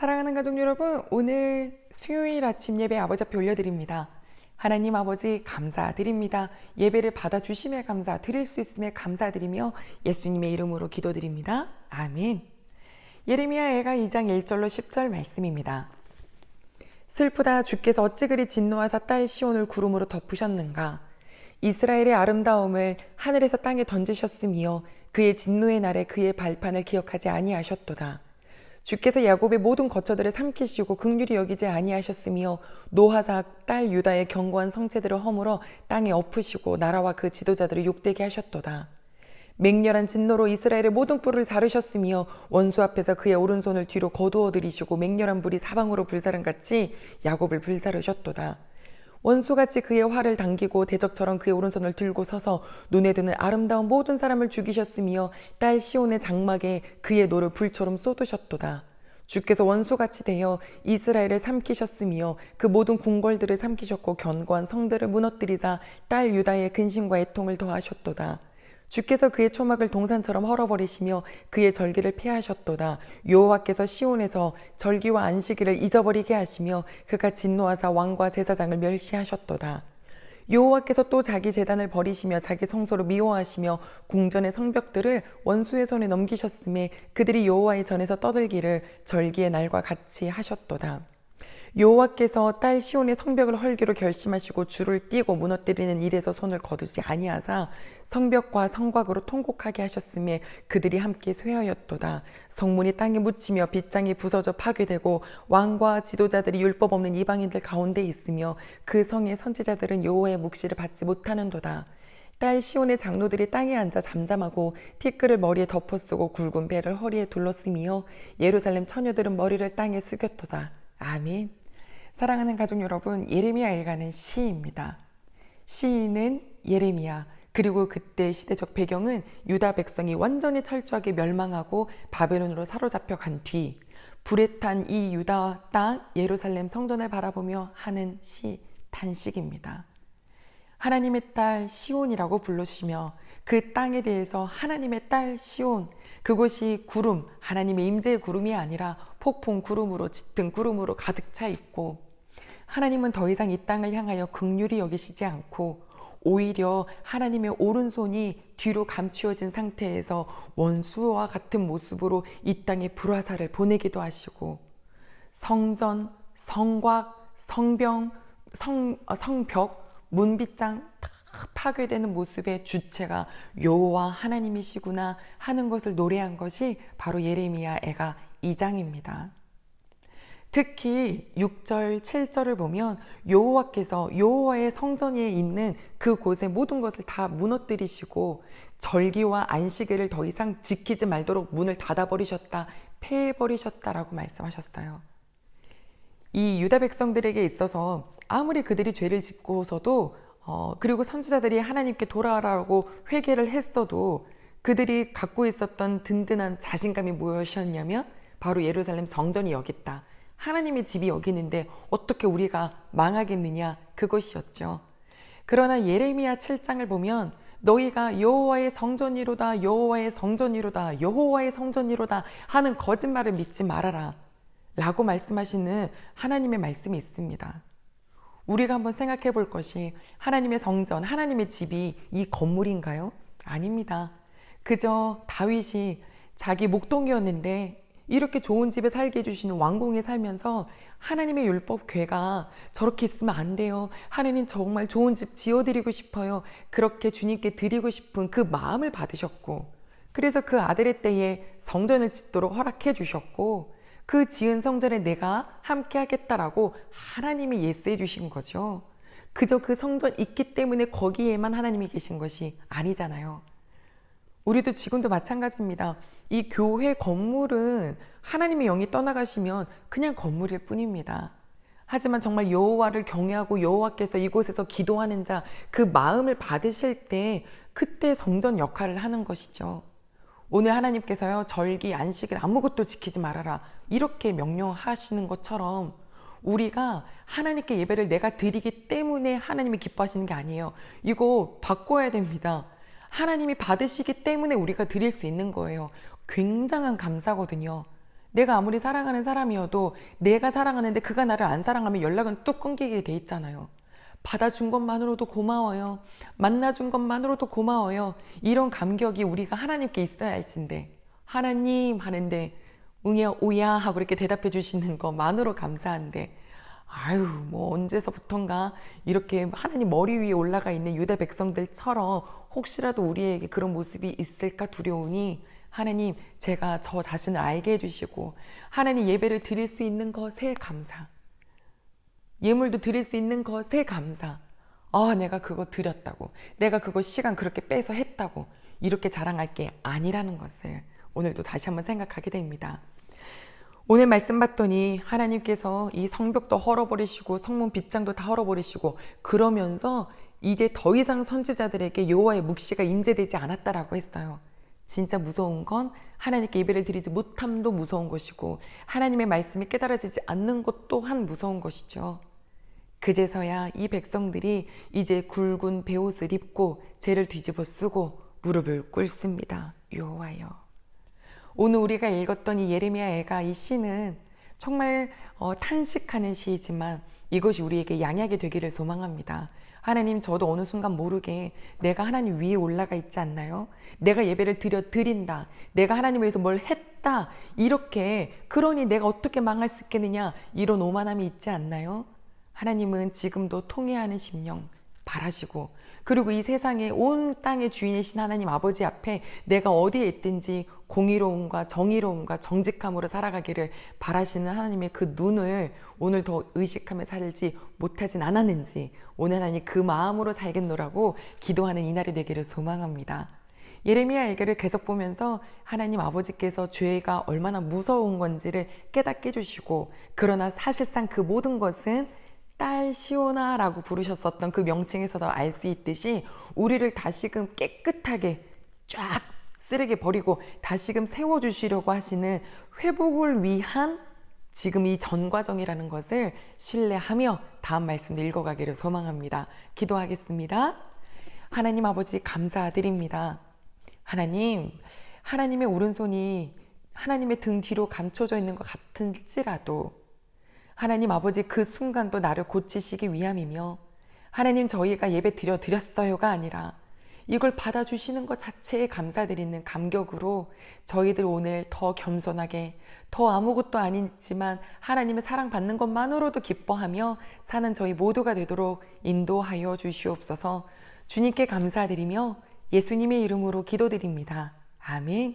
사랑하는 가족 여러분, 오늘 수요일 아침 예배 아버지 앞에 올려드립니다. 하나님 아버지 감사드립니다. 예배를 받아주심에 감사, 드릴 수 있음에 감사드리며 예수님의 이름으로 기도드립니다. 아멘. 예레미야 애가 2장 1절로 10절 말씀입니다. 슬프다 주께서 어찌 그리 진노하사 딸 시온을 구름으로 덮으셨는가 이스라엘의 아름다움을 하늘에서 땅에 던지셨으며 그의 진노의 날에 그의 발판을 기억하지 아니하셨도다. 주께서 야곱의 모든 거처들을 삼키시고 극률이 여기지 아니하셨으며 노하사 딸 유다의 견고한 성체들을 허물어 땅에 엎으시고 나라와 그 지도자들을 욕되게 하셨도다. 맹렬한 진노로 이스라엘의 모든 뿔을 자르셨으며 원수 앞에서 그의 오른손을 뒤로 거두어 들이시고 맹렬한 불이 사방으로 불사른 같이 야곱을 불사르셨도다. 원수같이 그의 활을 당기고 대적처럼 그의 오른손을 들고 서서 눈에 드는 아름다운 모든 사람을 죽이셨으며 딸 시온의 장막에 그의 노를 불처럼 쏟으셨도다. 주께서 원수같이 되어 이스라엘을 삼키셨으며 그 모든 궁궐들을 삼키셨고 견고한 성들을 무너뜨리사 딸 유다의 근심과 애통을 더하셨도다. 주께서 그의 초막을 동산처럼 헐어버리시며 그의 절기를 폐하셨도다. 여호와께서 시온에서 절기와 안식일을 잊어버리게 하시며 그가 진노하사 왕과 제사장을 멸시하셨도다. 여호와께서 또 자기 재단을 버리시며 자기 성소를 미워하시며 궁전의 성벽들을 원수의 손에 넘기셨음에 그들이 여호와의 전에서 떠들기를 절기의 날과 같이 하셨도다. 여호와께서 딸 시온의 성벽을 헐기로 결심하시고 줄을 띄고 무너뜨리는 일에서 손을 거두지 아니하사 성벽과 성곽으로 통곡하게 하셨음에 그들이 함께 쇠하였도다. 성문이 땅에 묻히며 빗장이 부서져 파괴되고 왕과 지도자들이 율법 없는 이방인들 가운데 있으며 그 성의 선지자들은 여호와의 묵시를 받지 못하는도다. 딸 시온의 장로들이 땅에 앉아 잠잠하고 티끌을 머리에 덮어 쓰고 굵은 배를 허리에 둘러쓰며 예루살렘 처녀들은 머리를 땅에 숙였도다. 아멘. 사랑하는 가족 여러분, 예레미야 일가는 시입니다. 시인은 예레미야. 그리고 그때 시대적 배경은 유다 백성이 완전히 철저하게 멸망하고 바벨론으로 사로잡혀 간 뒤 불에 탄 이 유다 땅 예루살렘 성전을 바라보며 하는 시 단식입니다. 하나님의 딸 시온이라고 불러주시며 그 땅에 대해서 하나님의 딸 시온 그곳이 구름 하나님의 임재의 구름이 아니라 폭풍 구름으로 짙은 구름으로 가득 차 있고 하나님은 더 이상 이 땅을 향하여 극률이 여기시지 않고 오히려 하나님의 오른손이 뒤로 감추어진 상태에서 원수와 같은 모습으로 이 땅에 불화살을 보내기도 하시고 성전, 성곽, 성병, 성, 어, 성벽, 문빗장 다 파괴되는 모습의 주체가 여호와 하나님이시구나 하는 것을 노래한 것이 바로 예레미야 애가 2장입니다. 특히 6절, 7절을 보면 여호와께서 여호와의 성전에 있는 그곳의 모든 것을 다 무너뜨리시고 절기와 안식일을 더 이상 지키지 말도록 문을 닫아버리셨다, 폐해버리셨다라고 말씀하셨어요. 이 유다 백성들에게 있어서 아무리 그들이 죄를 짓고서도 어, 그리고 선지자들이 하나님께 돌아라고 회개를 했어도 그들이 갖고 있었던 든든한 자신감이 무엇이었냐면 바로 예루살렘 성전이 여기 있다. 하나님의 집이 여기 있는데 어떻게 우리가 망하겠느냐 그것이었죠. 그러나 예레미야 7장을 보면 너희가 여호와의 성전이로다 여호와의 성전이로다 여호와의 성전이로다 하는 거짓말을 믿지 말아라 라고 말씀하시는 하나님의 말씀이 있습니다. 우리가 한번 생각해 볼 것이 하나님의 성전, 하나님의 집이 이 건물인가요? 아닙니다. 그저 다윗이 자기 목동이었는데 이렇게 좋은 집에 살게 해주시는 왕궁에 살면서 하나님의 율법 괴가 저렇게 있으면 안 돼요. 하나님 정말 좋은 집 지어드리고 싶어요. 그렇게 주님께 드리고 싶은 그 마음을 받으셨고, 그래서 그 아들의 때에 성전을 짓도록 허락해 주셨고, 그 지은 성전에 내가 함께 하겠다라고 하나님이 예스해 주신 거죠. 그저 그 성전 있기 때문에 거기에만 하나님이 계신 것이 아니잖아요. 우리도 지금도 마찬가지입니다. 이 교회 건물은 하나님의 영이 떠나가시면 그냥 건물일 뿐입니다. 하지만 정말 여호와를 경외하고 여호와께서 이곳에서 기도하는 자 그 마음을 받으실 때 그때 성전 역할을 하는 것이죠. 오늘 하나님께서요 절기 안식일 아무것도 지키지 말아라 이렇게 명령하시는 것처럼 우리가 하나님께 예배를 내가 드리기 때문에 하나님이 기뻐하시는 게 아니에요. 이거 바꿔야 됩니다. 하나님이 받으시기 때문에 우리가 드릴 수 있는 거예요. 굉장한 감사거든요. 내가 아무리 사랑하는 사람이어도 내가 사랑하는데 그가 나를 안 사랑하면 연락은 뚝 끊기게 돼 있잖아요. 받아준 것만으로도 고마워요. 만나준 것만으로도 고마워요. 이런 감격이 우리가 하나님께 있어야 할진데 하나님 하는데 응야 오야 하고 이렇게 대답해 주시는 것만으로 감사한데 아유 뭐 언제서부턴가 이렇게 하나님 머리 위에 올라가 있는 유대 백성들처럼 혹시라도 우리에게 그런 모습이 있을까 두려우니 하나님 제가 저 자신을 알게 해주시고 하나님 예배를 드릴 수 있는 것에 감사. 예물도 드릴 수 있는 것에 감사. 아 내가 그거 드렸다고. 내가 그거 시간 그렇게 빼서 했다고 이렇게 자랑할 게 아니라는 것을 오늘도 다시 한번 생각하게 됩니다. 오늘 말씀 봤더니 하나님께서 이 성벽도 헐어버리시고 성문 빗장도 다 헐어버리시고 그러면서 이제 더 이상 선지자들에게 여호와의 묵시가 임재되지 않았다라고 했어요. 진짜 무서운 건 하나님께 예배를 드리지 못함도 무서운 것이고 하나님의 말씀이 깨달아지지 않는 것 또한 무서운 것이죠. 그제서야 이 백성들이 이제 굵은 베옷을 입고 죄를 뒤집어 쓰고 무릎을 꿇습니다. 여호와여. 오늘 우리가 읽었던 이 예레미야 애가 이 시는 정말 어, 탄식하는 시이지만 이것이 우리에게 양약이 되기를 소망합니다. 하나님 저도 어느 순간 모르게 내가 하나님 위에 올라가 있지 않나요? 내가 예배를 드려 드린다. 내가 하나님 위해서 뭘 했다. 이렇게 그러니 내가 어떻게 망할 수 있겠느냐 이런 오만함이 있지 않나요? 하나님은 지금도 통회하는 심령 바라시고 그리고 이 세상의 온 땅의 주인이신 하나님 아버지 앞에 내가 어디에 있든지 공의로움과 정의로움과 정직함으로 살아가기를 바라시는 하나님의 그 눈을 오늘 더 의식하며 살지 못하진 않았는지 오늘 하나님 그 마음으로 살겠노라고 기도하는 이날이 되기를 소망합니다. 예레미야 얘기를 계속 보면서 하나님 아버지께서 죄가 얼마나 무서운 건지를 깨닫게 해주시고 그러나 사실상 그 모든 것은 딸 시오나라고 부르셨었던 그 명칭에서도 알 수 있듯이 우리를 다시금 깨끗하게 쫙 쓰레기 버리고 다시금 세워주시려고 하시는 회복을 위한 지금 이 전 과정이라는 것을 신뢰하며 다음 말씀도 읽어가기를 소망합니다. 기도하겠습니다. 하나님 아버지 감사드립니다. 하나님, 하나님의 오른손이 하나님의 등 뒤로 감춰져 있는 것 같을지라도 하나님 아버지 그 순간도 나를 고치시기 위함이며 하나님 저희가 예배 드려 드렸어요가 아니라 이걸 받아주시는 것 자체에 감사드리는 감격으로 저희들 오늘 더 겸손하게 더 아무것도 아니지만 하나님의 사랑받는 것만으로도 기뻐하며 사는 저희 모두가 되도록 인도하여 주시옵소서 주님께 감사드리며 예수님의 이름으로 기도드립니다. 아멘.